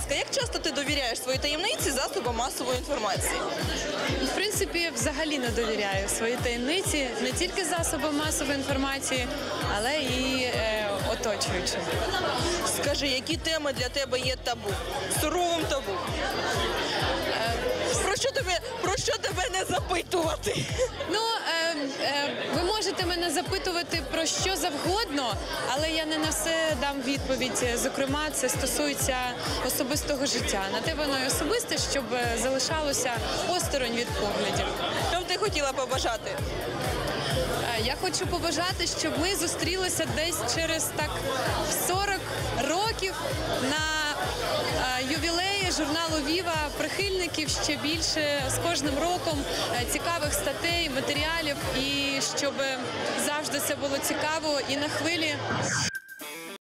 ласка, як часто ти довіряєш свої таємниці засобам масової інформації? В принципі, взагалі не довіряю свої таємниці не тільки засобам масової інформації, але і е, оточуючим. Скажи, які теми для тебе є табу? Суровим табу. Е, Про що тебе про що тебе не запитувати? Ну, е, ви можете мене запитувати про що завгодно, але я не на все дам відповідь. Зокрема, це стосується особистого життя. На те воно і особисте, щоб е, залишалося осторонь від поглядів. Що б ти хотіла побажати? Е, Я хочу побажати, щоб ми зустрілися десь через так 40 років на е, ювілеї журналу Віва прихильників ще більше з кожним роком е, цікавих статей, матеріалів, і щоб завжди це було цікаво і на хвилі